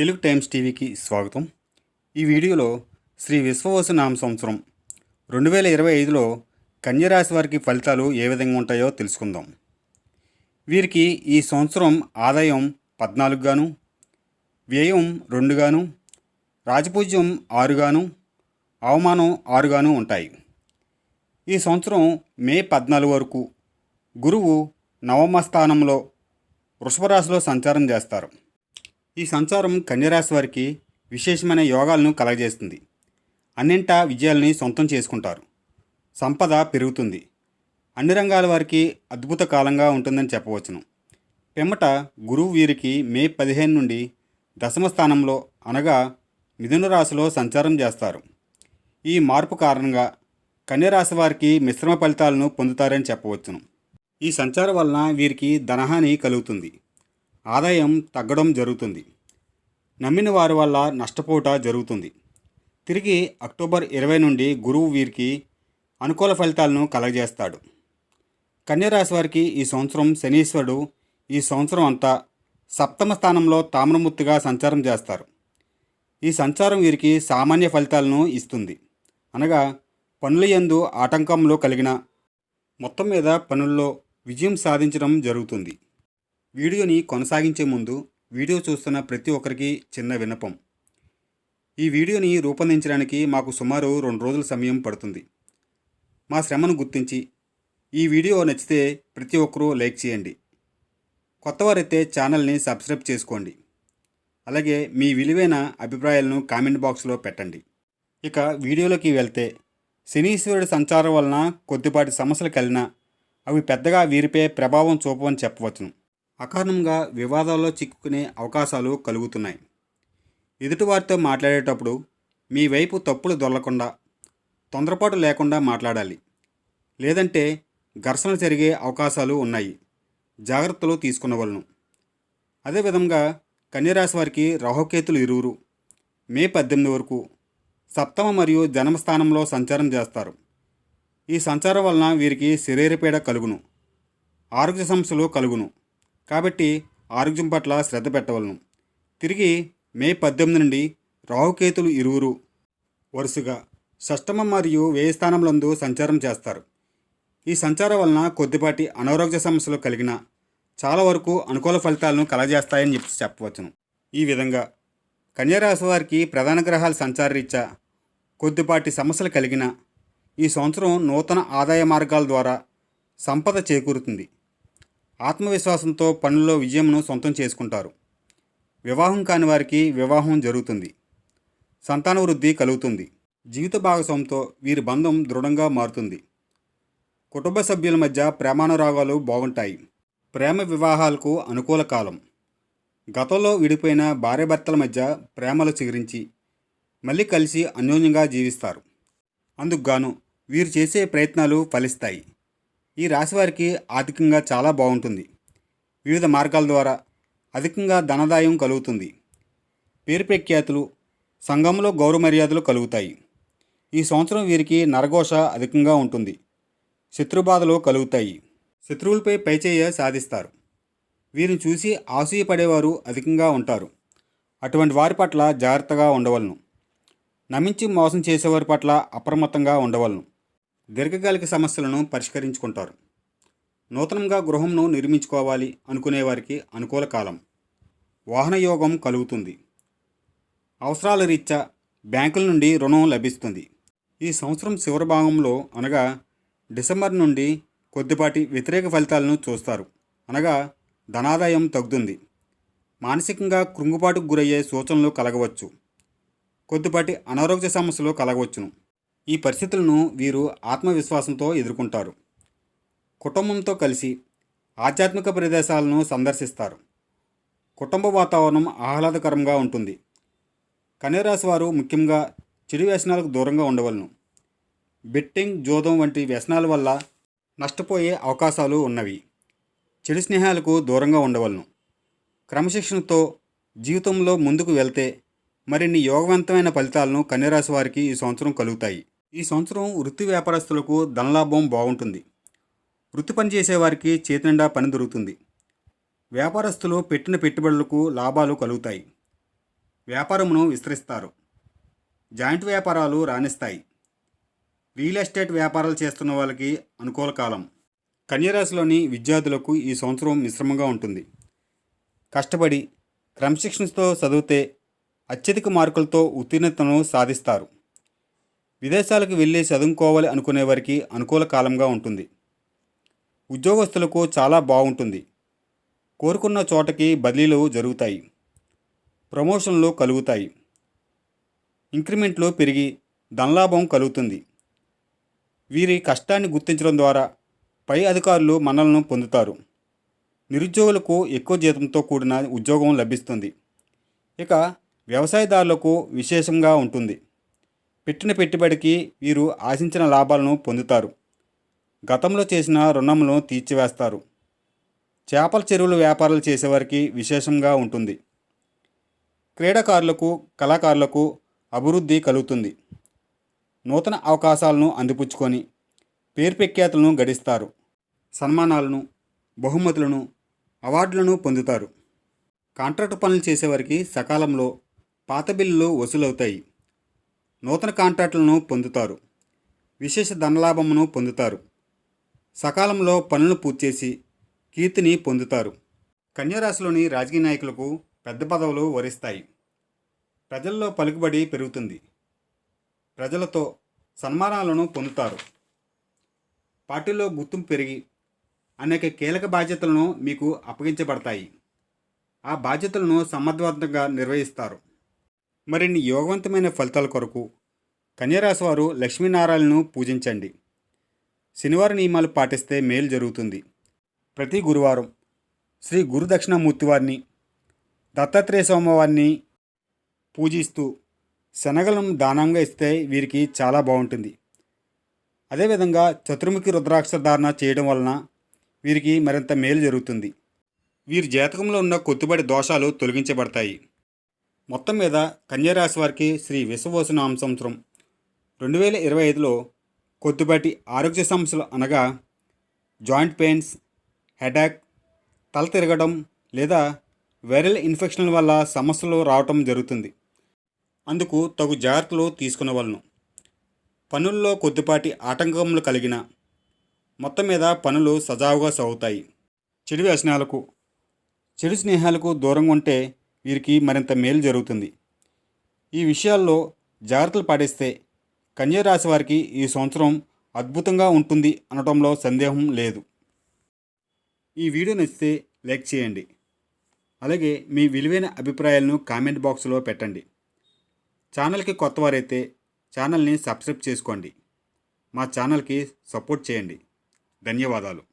Telugu times టీవీకి స్వాగతం. ఈ వీడియోలో శ్రీ విశ్వవసు నామ సంవత్సరం. రెండు వేల ఇరవై ఐదులో కన్యరాశి వారికి ఫలితాలు ఏ విధంగా ఉంటాయో తెలుసుకుందాం. వీరికి ఈ సంవత్సరం ఆదాయం పద్నాలుగు గాను వ్యయం రెండు గాను రాజపూజ్యం ఆరుగాను అవమానం ఆరుగాను ఉంటాయి. ఈ సంవత్సరం మే పద్నాలుగు వరకు గురువు నవమ స్థానంలో వృషభ రాశిలో సంచారం చేస్తారు. ఈ సంచారం కన్యరాశి వారికి విశేషమైన యోగాలను కలగజేస్తుంది. అన్నింటా విజయాల్ని సొంతం చేసుకుంటారు. సంపద పెరుగుతుంది. అన్ని రంగాల వారికి అద్భుత కాలంగా ఉంటుందని చెప్పవచ్చును. పిమ్మట గురువు వీరికి మే పదిహేను నుండి దశమ స్థానంలో అనగా మిథున రాశిలో సంచారం చేస్తారు. ఈ మార్పు కారణంగా కన్యరాశి వారికి మిశ్రమ ఫలితాలను పొందుతారని చెప్పవచ్చును. ఈ సంచారం వలన వీరికి ధనహాని కలుగుతుంది. ఆదాయం తగ్గడం జరుగుతుంది. నమ్మిన వారి వల్ల నష్టపోట జరుగుతుంది. తిరిగి అక్టోబర్ ఇరవై నుండి గురువు వీరికి అనుకూల ఫలితాలను కలగజేస్తాడు. కన్యరాశి వారికి ఈ సంవత్సరం శనీశ్వరుడు ఈ సంవత్సరం అంతా సప్తమ స్థానంలో తామ్రమూర్తిగా సంచారం చేస్తారు. ఈ సంచారం వీరికి సామాన్య ఫలితాలను ఇస్తుంది. అనగా పనుల యందు ఆటంకంలో కలిగిన మొత్తం మీద పనుల్లో విజయం సాధించడం జరుగుతుంది. వీడియోని కొనసాగించే ముందు వీడియో చూస్తున్న ప్రతి ఒక్కరికి చిన్న విన్నపం. ఈ వీడియోని రూపొందించడానికి మాకు సుమారు రెండు రోజుల సమయం పడుతుంది. మా శ్రమను గుర్తించి ఈ వీడియో నచ్చితే ప్రతి ఒక్కరూ లైక్ చేయండి. కొత్తవారైతే ఛానల్ని సబ్స్క్రైబ్ చేసుకోండి. అలాగే మీ విలువైన అభిప్రాయాలను కామెంట్ బాక్స్లో పెట్టండి. ఇక వీడియోలోకి వెళ్తే శనీశ్వరుడి సంచారం వలన కొద్దిపాటి సమస్యలు కలిగినా అవి పెద్దగా వీరిపై ప్రభావం చూపవని చెప్పవచ్చును. అకారణంగా వివాదాల్లో చిక్కుకునే అవకాశాలు కలుగుతున్నాయి. ఎదుటివారితో మాట్లాడేటప్పుడు మీ వైపు తప్పులు దొరలకుండా తొందరపాటు లేకుండా మాట్లాడాలి. లేదంటే ఘర్షణ జరిగే అవకాశాలు ఉన్నాయి. జాగ్రత్తలు తీసుకునవలను. అదేవిధంగా కన్యరాశి వారికి రాహుకేతులు ఇరువురు. మే పద్దెనిమిది వరకు సప్తమ మరియు జన్మస్థానంలో సంచారం చేస్తారు. ఈ సంచారం వలన వీరికి శరీరపీడ కలుగును. ఆరోగ్య సమస్యలు కలుగును. కాబట్టి ఆరోగ్యం పట్ల శ్రద్ధ పెట్టవలను. తిరిగి మే పద్దెనిమిది నుండి రాహుకేతులు ఇరువురు వరుసగా షష్టమ మరియు వ్యయ స్థానములందు సంచారం చేస్తారు. ఈ సంచారం వలన కొద్దిపాటి అనారోగ్య సమస్యలు కలిగిన చాలా వరకు అనుకూల ఫలితాలను కలజేస్తాయని చెప్పి చెప్పవచ్చును. ఈ విధంగా కన్యారాశి వారికి ప్రధాన గ్రహాల సంచారరీత్యా కొద్దిపాటి సమస్యలు కలిగిన ఈ సంవత్సరం నూతన ఆదాయ మార్గాల ద్వారా సంపద చేకూరుతుంది. ఆత్మవిశ్వాసంతో పనుల్లో విజయంను సొంతం చేసుకుంటారు. వివాహం కాని వారికి వివాహం జరుగుతుంది. సంతాన వృద్ధి కలుగుతుంది. జీవిత భాగస్వామితో వీరి బంధం దృఢంగా మారుతుంది. కుటుంబ సభ్యుల మధ్య ప్రేమానురాగాలు బాగుంటాయి. ప్రేమ వివాహాలకు అనుకూల కాలం. గతంలో విడిపోయిన భార్యాభర్తల మధ్య ప్రేమలు చిగురించి మళ్ళీ కలిసి అన్యోన్యంగా జీవిస్తారు. అందుకు గాను వీరు చేసే ప్రయత్నాలు ఫలిస్తాయి. ఈ రాశి వారికి ఆర్థికంగా చాలా బాగుంటుంది. వివిధ మార్గాల ద్వారా అధికంగా ధనదాయం కలుగుతుంది. పేరు ప్రఖ్యాతులు సంఘంలో గౌరవ మర్యాదలు కలుగుతాయి. ఈ సంవత్సరం వీరికి నరఘోష అధికంగా ఉంటుంది. శత్రుబాధలు కలుగుతాయి. శత్రువులపై పైచేయ సాధిస్తారు. వీరిని చూసి ఆసూయపడేవారు అధికంగా ఉంటారు. అటువంటి వారి పట్ల జాగ్రత్తగా ఉండవలను. నమ్మించి మోసం చేసేవారి పట్ల అప్రమత్తంగా ఉండవలను. దీర్ఘకాలిక సమస్యలను పరిష్కరించుకుంటారు. నూతనంగా గృహంను నిర్మించుకోవాలి అనుకునే వారికి అనుకూల కాలం. వాహన యోగం కలుగుతుంది. అవసరాల రీత్యా బ్యాంకుల నుండి రుణం లభిస్తుంది. ఈ సంవత్సరం చివరి భాగంలో అనగా డిసెంబర్ నుండి కొద్దిపాటి వ్యతిరేక ఫలితాలను చూస్తారు. అనగా ధనాదాయం తగ్గుతుంది. మానసికంగా కృంగుబాటుకు గురయ్యే సూచనలు కలగవచ్చు. కొద్దిపాటి అనారోగ్య సమస్యలు కలగవచ్చును. ఈ పరిస్థితులను వీరు ఆత్మవిశ్వాసంతో ఎదుర్కొంటారు. కుటుంబంతో కలిసి ఆధ్యాత్మిక ప్రదేశాలను సందర్శిస్తారు. కుటుంబ వాతావరణం ఆహ్లాదకరంగా ఉంటుంది. కన్యరాశి వారు ముఖ్యంగా చెడు వ్యసనాలకు దూరంగా ఉండవలను. బెట్టింగ్ జోదం వంటి వ్యసనాల వల్ల నష్టపోయే అవకాశాలు ఉన్నవి. చెడు స్నేహాలకు దూరంగా ఉండవలను. క్రమశిక్షణతో జీవితంలో ముందుకు వెళ్తే మరిన్ని యోగవంతమైన ఫలితాలను కన్యరాశి వారికి ఈ సంవత్సరం కలుగుతాయి. ఈ సంవత్సరం వృత్తి వ్యాపారస్తులకు ధనలాభం బాగుంటుంది. వృత్తి పని చేసేవారికి చేతి పని దొరుకుతుంది. వ్యాపారస్తులు పెట్టిన పెట్టుబడులకు లాభాలు కలుగుతాయి. వ్యాపారమును విస్తరిస్తారు. జాయింట్ వ్యాపారాలు రాణిస్తాయి. రియల్ ఎస్టేట్ వ్యాపారాలు చేస్తున్న వాళ్ళకి అనుకూల కాలం. కన్యరాశిలోని విద్యార్థులకు ఈ సంవత్సరం మిశ్రమంగా ఉంటుంది. కష్టపడి క్రమశిక్షణతో చదివితే అత్యధిక మార్కులతో ఉత్తీర్ణతను సాధిస్తారు. విదేశాలకు వెళ్ళి చదువుకోవాలి అనుకునే వారికి అనుకూల కాలంగా ఉంటుంది. ఉద్యోగస్తులకు చాలా బాగుంటుంది. కోరుకున్న చోటకి బదిలీలు జరుగుతాయి. ప్రమోషన్లు కలుగుతాయి. ఇంక్రిమెంట్లు పెరిగి ధనలాభం కలుగుతుంది. వీరి కష్టాన్ని గుర్తించడం ద్వారా పై అధికారులు మన్నలను పొందుతారు. నిరుద్యోగులకు ఎక్కువ జీతంతో కూడిన ఉద్యోగం లభిస్తుంది. ఇక వ్యవసాయదారులకు విశేషంగా ఉంటుంది. పెట్టిన పెట్టుబడికి వీరు ఆశించిన లాభాలను పొందుతారు. గతంలో చేసిన రుణములను తీర్చివేస్తారు. చేపల చెరువులు వ్యాపారాలు చేసేవారికి విశేషంగా ఉంటుంది. క్రీడాకారులకు కళాకారులకు అభివృద్ధి కలుగుతుంది. నూతన అవకాశాలను అందిపుచ్చుకొని పేరు ప్రఖ్యాతులను గడిస్తారు. సన్మానాలను బహుమతులను అవార్డులను పొందుతారు. కాంట్రాక్టు పనులు చేసేవారికి సకాలంలో పాత బిల్లులు వసూలవుతాయి. నూతన కాంట్రాక్టులను పొందుతారు. విశేష ధనలాభమును పొందుతారు. సకాలంలో పనులు పూర్తి చేసి కీర్తిని పొందుతారు. కన్యారాశిలోని రాజకీయ నాయకులకు పెద్ద పదవులు వరిస్తాయి. ప్రజల్లో పలుకుబడి పెరుగుతుంది. ప్రజలతో సన్మానాలను పొందుతారు. పార్టీలో గుర్తింపు పెరిగి అనేక కీలక బాధ్యతలను మీకు అప్పగించబడతాయి. ఆ బాధ్యతలను సమర్థవంతంగా నిర్వహిస్తారు. మరిన్ని యోగవంతమైన ఫలితాల కొరకు కన్యరాశి వారు లక్ష్మీనారాయణను పూజించండి. శనివారం నియమాలు పాటిస్తే మేలు జరుగుతుంది. ప్రతి గురువారం శ్రీ గురు వారిని దత్తాత్రేయ స్వామివారిని పూజిస్తూ శనగలను దానంగా ఇస్తే వీరికి చాలా బాగుంటుంది. అదేవిధంగా చతుర్ముఖి రుద్రాక్ష ధారణ చేయడం వలన వీరికి మరింత మేలు జరుగుతుంది. వీరి జాతకంలో ఉన్న కొత్తుబడి దోషాలు తొలగించబడతాయి. మొత్తం మీద కన్యరాశి వారికి శ్రీ విశ్వవోసనామ సంవత్సరం రెండు వేల ఇరవై ఐదులో కొద్దిపాటి ఆరోగ్య సమస్యలు అనగా జాయింట్ పెయిన్స్ హెడాక్ తల తిరగడం లేదా వైరల్ ఇన్ఫెక్షన్ల వల్ల సమస్యలు రావటం జరుగుతుంది. అందుకు తగు జాగ్రత్తలు తీసుకునవలను పనుల్లో కొద్దిపాటి ఆటంకములు కలిగిన మొత్తం మీద పనులు సజావుగా సాగుతాయి. చెడు వ్యసనాలకు చెడు స్నేహాలకు దూరంగా ఉంటే వీరికి మరింత మేలు జరుగుతుంది. ఈ విషయాల్లో జాగ్రత్తలు పాటిస్తే కన్యా రాశి వారికి ఈ సంవత్సరం అద్భుతంగా ఉంటుంది అనడంలో సందేహం లేదు. ఈ వీడియో నచ్చితే లైక్ చేయండి. అలాగే మీ విలువైన అభిప్రాయాలను కామెంట్ బాక్స్లో పెట్టండి. ఛానల్కి కొత్తవారైతే ఛానల్ని సబ్స్క్రైబ్ చేసుకోండి. మా ఛానల్కి సపోర్ట్ చేయండి. ధన్యవాదాలు.